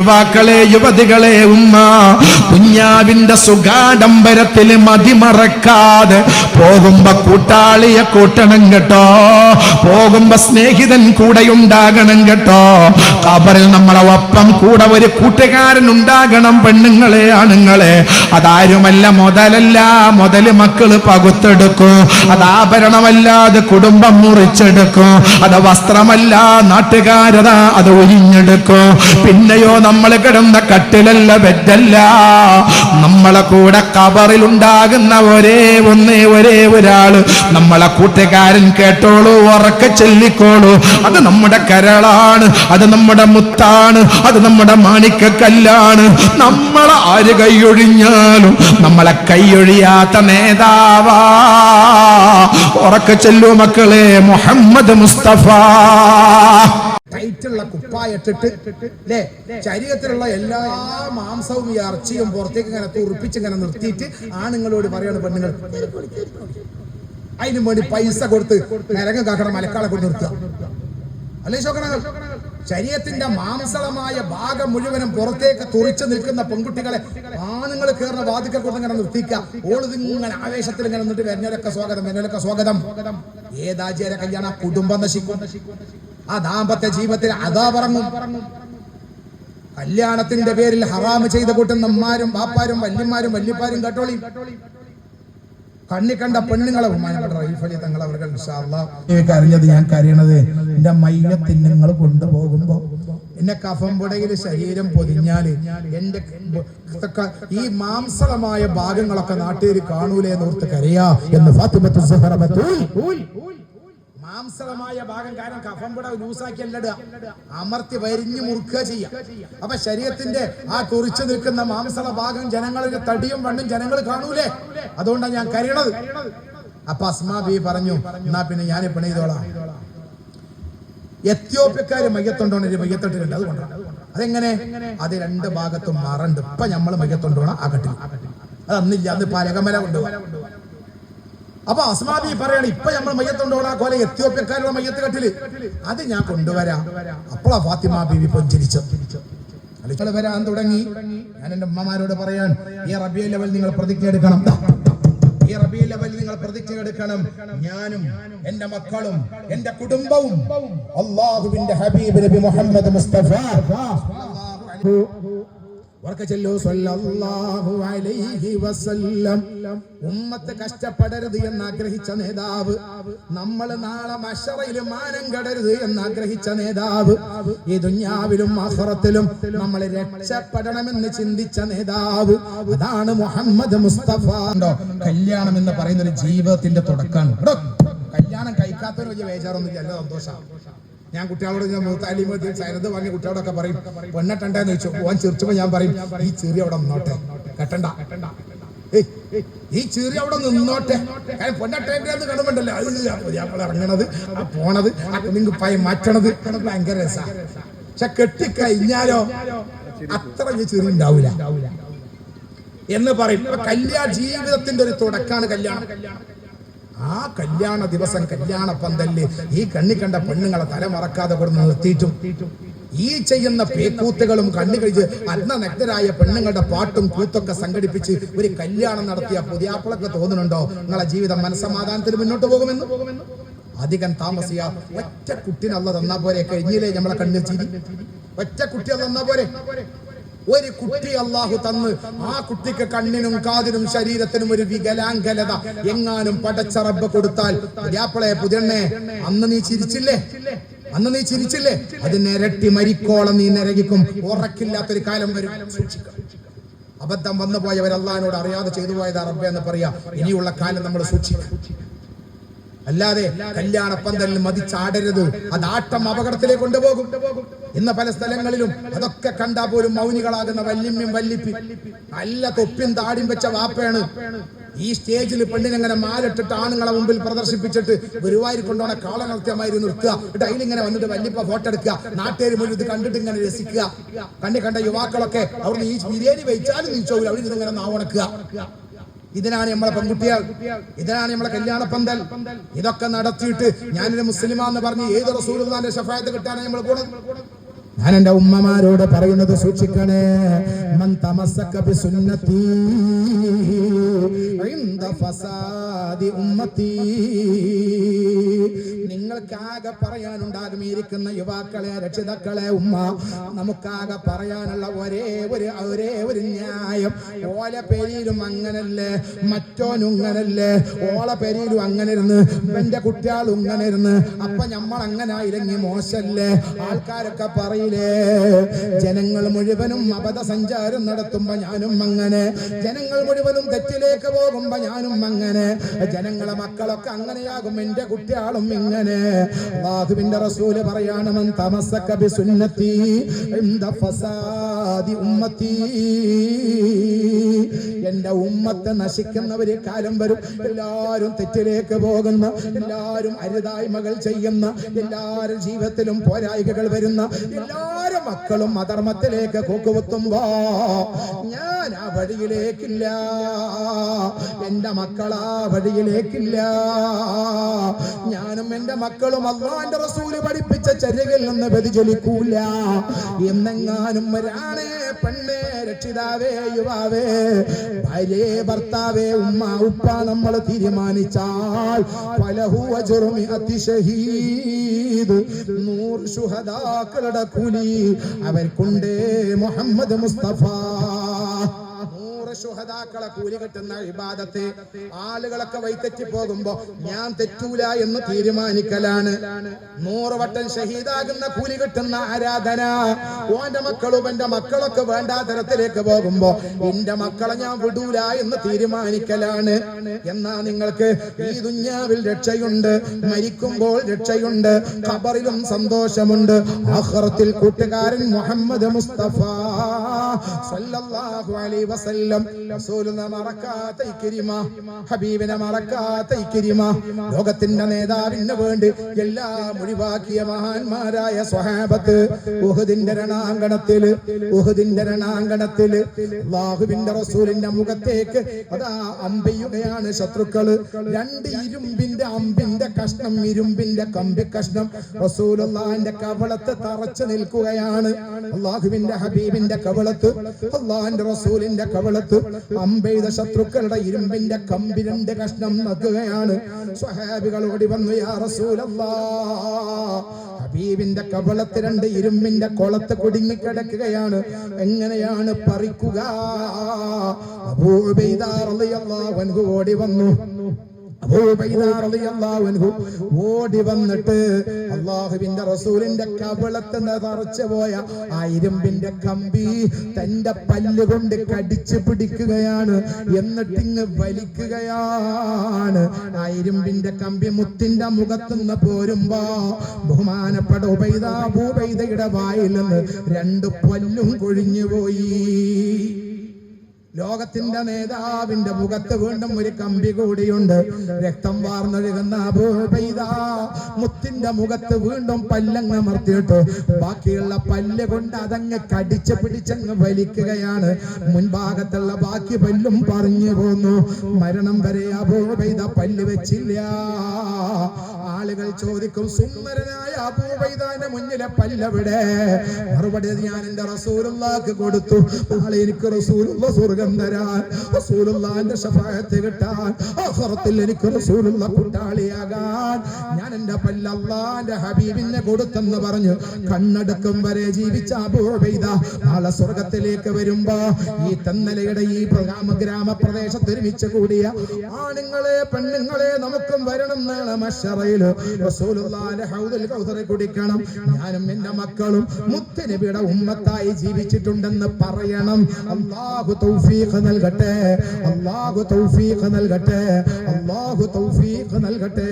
യുവാക്കളെ യുവതികളെ ഉമ്മ കുഞ്ഞാവിന്റെ സുഖാഡംബരത്തിൽ മതിമറക്കാതെ പോകുമ്പോ കൂട്ടാളിയെ കൂട്ടണം കേട്ടോ. പോകുമ്പോ സ്നേഹിതൻ കൂടെ ഉണ്ടാകണം കേട്ടോ. കബറിൽ നമ്മളെ ഒപ്പം കൂടെ ഒരു കൂട്ടുകാരൻ ഉണ്ടാകണം പെണ്ണുങ്ങളെ ആണുങ്ങളെ. അതാരുമല്ല മുതലല്ല. മുതൽ മക്കൾ പകുത്തെടുക്കും. അതാഭരണമല്ലാതെ കുടുംബം മുറിച്ചെടുക്കും. അത് വസ്ത്രമല്ല നാട്ടുകാരതാ അത് ഒരിഞ്ഞെടുക്കും പിന്നെയോ നമ്മൾ കിടന്ന കട്ടിലല്ല ബെറ്റല്ല നമ്മളെ കൂടെ കബറിൽ ഉണ്ടാകുന്ന ഒരേ ഒന്നേ ഒരേ ഒരാൾ. നമ്മളെ കൂട്ടുകാരൻ കേട്ടോളൂ ഉറക്കെ ചൊല്ലിക്കോളൂ. അത് നമ്മുടെ കരളാണ് അത് നമ്മുടെ മുത്താണ് അത് നമ്മുടെ മാണിക്കക്കല്ലാണ്. നമ്മളെ ആര് കൈയൊഴിഞ്ഞാലും നമ്മളെ കൈയൊഴിയാത്ത നേതാവാ. ഉറക്കെ ചെല്ലു മക്കളെ മുഹമ്മദ് മുസ്തഫ. ടൈറ്റുള്ള കുപ്പായിട്ടിട്ട് അല്ലേ ശരീരത്തിലുള്ള എല്ലാ മാംസവും ഈ ഇറച്ചിയും പുറത്തേക്ക് ഇങ്ങനെ തുറപ്പിച്ച് ഇങ്ങനെ നിർത്തിയിട്ട് ആണുങ്ങളോട് പറയാണ് പെണ്ണുങ്ങൾ അതിനും വേണ്ടി പൈസ കൊടുത്ത് നിരങ്ങ കാക്കണം മലക്കാളെ കൊണ്ട് നിർത്തുക. അല്ലേ ശോകണങ്ങൾ ശരീരത്തിന്റെ മാംസളമായ ഭാഗം മുഴുവനും പുറത്തേക്ക് തുറിച്ചു നിൽക്കുന്ന പെൺകുട്ടികളെ ആണുങ്ങൾ കയറുന്ന വാതിക്കൽ കൊണ്ട് ഇങ്ങനെ നിർത്തിക്കുക. ഓളിത് ഇങ്ങനെ ആവേശത്തിൽ ഇങ്ങനെ നിന്നിട്ട് വരുന്നവരൊക്കെ സ്വാഗതം വരുന്നവരൊക്കെ സ്വാഗതം. ഏതാചാര്യ കല്യാണ? കുടുംബം നശിക്കും. ആ ദാമ്പത്യ ജീവിതത്തിൽ അതാ പറഞ്ഞു കല്യാണത്തിന്റെ പേരിൽ ഹറാമ് ചെയ്ത കൂട്ടുന്ന അമ്മാരും ബാപ്പാരും വല്യന്മാരും വല്യപ്പാരും കേട്ടോളി. കണ്ണി കണ്ട പെണ്ണുങ്ങളെ ബഹുമാനപ്പെട്ട റൈഫലി തങ്ങൾ അവർക്ക് എനിക്ക് അറിഞ്ഞത് ഞാൻ കരയണത് എന്റെ മയ്യത്തിന് നിങ്ങൾ കൊണ്ടുപോകുമ്പോ എന്നെ കഫമ്പുടയിൽ ശരീരം പൊതിഞ്ഞാൽ എന്റെ ഈ മാംസളമായ ഭാഗങ്ങളൊക്കെ നാട്ടുകാർ കാണൂലേ എന്നോർത്ത് കരയാ എന്ന് ഫാത്തിമത്തു. മാംസളമായ ഭാഗം കാരണം കഫംപുട ലൂസാക്കി അല്ലടുക. അമർത്തി വരിഞ്ഞു മുറുക്കുക ചെയ്യാം അപ്പൊ ശരീരത്തിന്റെ ആ കുറിച്ചു നിൽക്കുന്ന മാംസള ഭാഗം ജനങ്ങളുടെ തടിയും വണ്ണും ജനങ്ങൾ കാണൂലേ? അതുകൊണ്ടാണ് ഞാൻ കരയണത്. അപ്പൊ അസ്മാ ബി പറഞ്ഞു എന്നാ പിന്നെ ഞാൻ പിണീതോളാം എത്യോപ്യക്കാര് മയ്യത്തൊണ്ടോണ ഒരു മയ്യത്തൊട്ടിലുണ്ട്. അതുകൊണ്ടാണ് അതെങ്ങനെ? അത് രണ്ട് ഭാഗത്തും മറണ്ട്. ഇപ്പൊ നമ്മൾ ആ കട്ടിൽ അത് അന്നില്ല. അന്ന് പലകമല കൊണ്ടുപോകാം അപ്പൊ അസ്മാബി പറയാണ് ഇപ്പൊ നമ്മൾ മയ്യത്തുണ്ടോളാ പോലെ എത്യോപ്യക്കാരുടെ മയ്യത്ത് കെട്ടിൽ അത് ഞാൻ കൊണ്ടുവരാം. അപ്പോളാ ഫാത്തിമ ബീവി പൊഞ്ചിരിച്ചു അലിച്ചൾ വരാൻ തുടങ്ങി. ഞാൻ എന്റെ ഉമ്മമാരോട് പറയാൻ ഈ റബിയ ലെവൽ നിങ്ങൾ പ്രതിജ്ഞ എടുക്കണം. ഈ റബിയ ലെവൽ നിങ്ങൾ പ്രതിജ്ഞ എടുക്കണം. ഞാനും എന്റെ മക്കളും എന്റെ കുടുംബവും അള്ളാഹുവിന്റെ ഹബീബ് നബി മുഹമ്മദ് മുസ്തഫ. ഉമ്മത്ത് കഷ്ടപ്പെടരുത് എന്ന് ആഗ്രഹിച്ച നേതാവ് നമ്മൾ നാളെ മഷറയിൽ മാനം കടരുത് എന്ന് ആഗ്രഹിച്ച നേതാവ് ഈ ദുഞ്ഞാവിലും അഹറത്തിലും നമ്മൾ രക്ഷപ്പെടണമെന്ന് ചിന്തിച്ച നേതാവ് അതാണ് മുഹമ്മദ് മുസ്തഫ. ഉണ്ടോ? കല്യാണം എന്ന് പറയുന്ന ഒരു ജീവിതത്തിന്റെ തുടക്കമാണ് കല്യാണം കഴിക്കാത്തൊരു വലിയ വേചാറൊന്നും ഇല്ല സന്തോഷം. ഞാൻ കുട്ടികളോട് ഞാൻ മൂത്താലിമ സൈനത് വാങ്ങിയ കുട്ടികളോടൊക്കെ പറയും പെണ്ണെട്ടണ്ടെന്ന് ചോദിച്ചു. ഓൻ ചിരിച്ചപ്പോ ഞാൻ പറയും ഈ ചെറിയ അവിടെ നിന്നോട്ടെ. കെട്ടണ്ട. ഈ ചെറിയ അവിടെ നിന്നോട്ടെ. കാരണം പൊന്നട്ടേന്ന് കാണുമ്പോണ്ടല്ലോ അത് ഇറങ്ങണത് ആ പോണത് നിങ്ങൾക്ക് കുഞ്ഞു പായ മാറ്റണത്. ഭയങ്കര രസാ. പക്ഷെ കെട്ടിക്കഴിഞ്ഞാലോ അത്ര ഈ ചെറിയ ഉണ്ടാവില്ല എന്ന് പറയും. കല്യാണ ജീവിതത്തിന്റെ ഒരു തുടക്കാണ് കല്യാണം. ആ കല്യാണ ദിവസം കല്യാണ പന്തൽ ഈ കണ്ണി കണ്ട പെണ്ണുങ്ങളെ തല മറക്കാതെ കൊടുന്ന് നിർത്തിയിട്ടും. ഈ ചെയ്യുന്ന പേക്കൂത്തുകളും കണ്ണു കഴിച്ച് അന്നനഗ്നരായ പെണ്ണുങ്ങളുടെ പാട്ടും കൂത്തൊക്കെ സംഘടിപ്പിച്ച് ഒരു കല്യാണം നടത്തിയ പുതിയാപ്പിളൊക്കെ തോന്നുന്നുണ്ടോ? നിങ്ങളെ ജീവിതം മനസ്സമാധാനത്തിന് മുന്നോട്ട് പോകുമെന്ന്? അധികം താമസിയ. ഒറ്റ കുട്ടിനെ അല്ല തന്നാ പോരെ. കഴിഞ്ഞില്ലേ നമ്മളെ കണ്ണിൽ ചിരി? ഒറ്റ കുട്ടി അത് തന്നാ പോരെ? ഒരു കുട്ടി അള്ളാഹു തന്ന് ആ കുട്ടിക്ക് കണ്ണിനും കാതിനും ശരീരത്തിനും ഒരു വികലാംഗലത എങ്ങാനും പടച്ച റബ്ബ് കൊടുത്താൽ പുതിയാപ്പിളെ പുതിയണ്ണേ അന്ന് നീ ചിരിച്ചില്ലേ? അന്ന് നീ ചിരിച്ചില്ലേ? അത് നിരട്ടി മരിക്കോളം നീ നിരകിക്കും. ഉറക്കില്ലാത്തൊരു കാലം വരും. അബദ്ധം വന്നു പോയവർ അറിയാതെ ചെയ്തു പോയത് റബ്ബെ എന്ന് പറയാ. ഇനിയുള്ള കാലം നമ്മൾ സൂക്ഷിക്കണം. അല്ലാതെ കല്യാണ പന്തലിൽ മതിച്ചാടരുത്. അത് ആട്ടം അപകടത്തിലേക്ക് കൊണ്ടുപോകും. ഇന്ന് പല സ്ഥലങ്ങളിലും അതൊക്കെ കണ്ടാ പോലും മൗനികളാകുന്ന വല്യമ്മയും വല്ലിപ്പി. നല്ല തൊപ്പിയും താടിയും വെച്ച വാപ്പയാണ്. ഈ സ്റ്റേജിൽ പെണ്ണിനെങ്ങനെ മാലിട്ടിട്ട് ആണുങ്ങളെ മുമ്പിൽ പ്രദർശിപ്പിച്ചിട്ട് ഗുരുവായൂർ കൊണ്ടുപോണ കാള നൃത്യമായി നിർത്തുക. എന്നിട്ട് അതിലിങ്ങനെ വന്നിട്ട് വല്യപ്പ ഫോട്ടോ എടുക്കുക. നാട്ടുകാർ മുന്നിൽ ഇത് കണ്ടിട്ട് ഇങ്ങനെ രസിക്കുക. കണ്ണി കണ്ട യുവാക്കളൊക്കെ അവിടുന്ന് ഈ ബിരിയാണി വെച്ചാലും നീ ചോദില്ല അവിടെ ഇങ്ങനെ നാവണക്കുക. ഇതിനാണ് നമ്മളെ പെൺകുട്ടികൾ. ഇതിനാണ് നമ്മളെ കല്യാണ പന്തൽ. ഇതൊക്കെ നടത്തിയിട്ട് ഞാനൊരു മുസ്ലിമാന്ന് പറഞ്ഞ് ഏത് റസൂലുള്ളാഹിന്റെ ഷഫായത്ത് കിട്ടാനാണ് നമ്മൾ കൂടെ ഞാൻ എന്റെ ഉമ്മമാരോട് പറയുന്നത് സൂക്ഷിക്കണേ. മൻ തമസ്സക ബിസുന്നതി ഇൻദ ഫസാദി ഉമ്മത്തി നിങ്ങൾക്കാകെ പറയാനുണ്ടാകും ഇരിക്കുന്ന യുവാക്കളെ രക്ഷിതാക്കളെ ഉമ്മ നമുക്കാകെ പറയാനുള്ള ഒരേ ഒരു ഒരേ ഒരു ന്യായം. ഓല പേരിലും അങ്ങനല്ലേ മറ്റോനും ഇങ്ങനല്ലേ ഓള പേരിലും അങ്ങനെ ഇരുന്ന് എന്റെ കുട്ടികൾ ഇങ്ങനെ ഇരുന്ന് അപ്പൊ നമ്മൾ അങ്ങനെ ആയില്ലെങ്കിൽ മോശല്ലേ? ആൾക്കാരൊക്കെ പറയില്ലേ? ജനങ്ങൾ മുഴുവനും അബദ്ധസഞ്ചാരം നടത്തുമ്പോ ഞാനും അങ്ങനെ. ജനങ്ങൾ മുഴുവനും തെറ്റിലേക്ക് പോകുമ്പോ ഞാനും അങ്ങനെ. ജനങ്ങളെ മക്കളൊക്കെ അങ്ങനെയാകും എന്റെ കുട്ടികളും അള്ളാഹുവിന്റെ റസൂൽ പറയാണ് തമസക്ക ബിസുന്നത്തി ഇന്ദ ഫസാദി ഉമ്മത്തി. എന്റെ ഉമ്മത്തെ നശിക്കുന്നവര് കാലം വരും. എല്ലാവരും തെറ്റിലേക്ക് പോകുന്ന എല്ലാവരും അരുതായ്മകൾ ചെയ്യുന്ന എല്ലാവരും ജീവിതത്തിലും പോരായ്മകൾ വരുന്ന എല്ലാവരും മക്കളും അധർമ്മത്തിലേക്ക് കൂക്കുവത്തുമ്പോ ഞാൻ ആ വഴിയിലേക്കില്ല. എന്റെ മക്കൾ ആ വഴിയിലേക്കില്ല. ഞാനും എന്റെ മക്കളും അള്ളാന്റെ റസൂൽ പഠിപ്പിച്ച ചര്യകളിൽ നിന്ന് വ്യതിചലിക്കൂല. എന്നെങ്ങാനും വരാണേ പെണ്ണേ രക്ഷിതാവേ യുവാവേ ഭാര്യേ ഭർത്താവേ ഉമ്മ ഉപ്പ നമ്മൾ തീരുമാനിച്ചാൽ പലഹു അജുറുമി അതിശഹീദ്. നൂറ് ശുഹദാക്കളുടെ കൂലി അവർക്കുണ്ടേ മുഹമ്മദ് മുസ്തഫ. നൂറ് ശുഹദാക്കളെ കൂലി കിട്ടുന്ന ഇബാദത്ത് ആളുകളൊക്കെ വൈത്തറ്റി പോകുമ്പോ ഞാൻ തെറ്റൂല എന്ന് തീരുമാനിക്കലാണ്. നൂറ് വട്ടം ഷഹീദാകുന്ന കൂലി കിട്ടുന്ന ആരാധന ഓന്റെ മക്കളും എന്റെ മക്കളൊക്കെ വേണ്ടാ തരത്തിലേക്ക് പോകുമ്പോ എന്റെ മക്കളെ ഞാൻ വിടൂല എന്ന് തീരുമാനിക്കലാണ്. എന്നാ നിങ്ങൾക്ക് ഈ ദുഞ്ഞാവിൽ രക്ഷയുണ്ട് മരിക്കുമ്പോൾ രക്ഷയുണ്ട് ഖബറിലും സന്തോഷമുണ്ട്. ആഖിറത്തിൽ കൂട്ടുകാരൻ മുഹമ്മദ് മുസ്തഫ. സല്ലല്ലാഹു അലൈഹി വസല്ലം. റസൂലിനെ മറക്കാത്ത ഇക്രിമ ഹബീബിനെ മറക്കാത്ത ഇക്രിമ ലോകത്തിന്റെ നേതാവിന് വേണ്ടി എല്ലാ ഒഴിവാക്കിയ മഹാന്മാരായ സ്വഹാബത്ത് ഉഹദിന്റെ രണാങ്കണത്തിൽ ഉഹദിന്റെ രണാങ്കണത്തിൽ അള്ളാഹുവിന്റെ റസൂലിന്റെ മുഖത്തേക്ക് അതാ അമ്പയുകയാണ് ശത്രുക്കൾ രണ്ട് ഇരുമ്പിന്റെ അമ്പിന്റെ കഷ്ണം ഇരുമ്പിന്റെ കമ്പി കഷ്ണം റസൂലുള്ളാന്റെ കവളത്ത് തറച്ചു നിൽക്കുകയാണ്. അള്ളാഹുവിന്റെ ഹബീബിന്റെ കവളത്ത് അള്ളാഹിന്റെ റസൂലിന്റെ കവളത്ത് അമ്പെയ്ത ശത്രുക്കളുടെ ഇരുമ്പിന്റെ കമ്പി രണ്ട് കഷ്ണം നക്കുകയാണ് സ്വഹാബികൾ ഓടി വന്നു യാ റസൂലല്ലാ ഹബീബിന്റെ കവളത്ത് രണ്ട് ഇരുമ്പിന്റെ കൊളത്ത് കുടുങ്ങിക്കിടക്കുകയാണ് എങ്ങനെയാണ് പറിക്കുക? ഓടി വന്നു. ഓടി വന്നിട്ട് അള്ളാഹുവിന്റെ റസൂലിന്റെ കവളത്ത് നിറച്ചു പോയ ആ ഇരുമ്പിന്റെ കമ്പി തന്റെ പല്ലുകൊണ്ട് കടിച്ചു പിടിക്കുകയാണ്. എന്നിട്ടിങ് വലിക്കുകയാണ്. ആ ഇരുമ്പിന്റെ കമ്പി മുത്തിന്റെ മുഖത്തുനിന്ന് പോരുമ്പോ ബഹുമാനപ്പെട്ട ഉപൈതാ ഭൂപൈതയുടെ വായിൽ നിന്ന് രണ്ട് പല്ലും കൊഴിഞ്ഞുപോയി. ലോകത്തിന്റെ നേതാവിന്റെ മുഖത്ത് വീണ്ടും ഒരു കമ്പി കൂടിയുണ്ട്. രക്തം വാർന്നൊഴുകുന്ന മുത്തിന്റെ മുഖത്ത് വീണ്ടും പല്ലങ്ങ് അമർത്തിയിട്ട്. ബാക്കിയുള്ള പല്ല് കൊണ്ട് അതങ്ങ് കടിച്ച് പിടിച്ചങ്ങ് വലിക്കുകയാണ്. മുൻഭാഗത്തുള്ള ബാക്കി പല്ലും പറഞ്ഞു പോന്നു. മരണം വരെ അബൂബൈദ പല്ല് വെച്ചില്ല. ആളുകൾ ചോദിക്കും സുന്ദരനായ അബൂബൈദാന്റെ മുന്നിലെ പല്ലവിടെ മറുപടി ഞാൻ എന്റെ റസൂലുള്ളാക്ക് കൊടുത്തു. നാളെ എനിക്ക് റസൂലുള്ള സ്വർഗം തരാൻ റസൂലുള്ളാന്റെ ഷഫായത്ത് കിട്ടാൻ ആഖിറത്തിൽ എനിക്ക് റസൂലുള്ള കൂട്ടാളിയാകാൻ. ഞാൻ എന്റെ പല്ലല്ലാന്റെ ഹബീബിനെ കൊടുത്തെന്ന് പറഞ്ഞു. കണ്ണടക്കും വരെ ജീവിച്ച അബൂബൈദ നാളെ സ്വർഗത്തിലേക്ക് വരുമ്പോ ഈ തന്നലയുടെ ഈ ഗ്രാമ ഗ്രാമപ്രദേശത്ത് ഒരുമിച്ച് കൂടിയ ആണുങ്ങളെ പെണ്ണുങ്ങളെ നമുക്കും വരണം നാളെ കൗസറിൽ കുടിക്കണം. ഞാനും എന്റെ മക്കളും മുത്തനബിയുടെ ഉമ്മത്തായി ജീവിച്ചിട്ടുണ്ടെന്ന് പറയണം. അള്ളാഹു തൗഫീഖ് നൽകട്ടെ. അള്ളാഹു തൗഫീഖ് നൽകട്ടെ. അള്ളാഹു തൗഫീഖ് നൽകട്ടെ.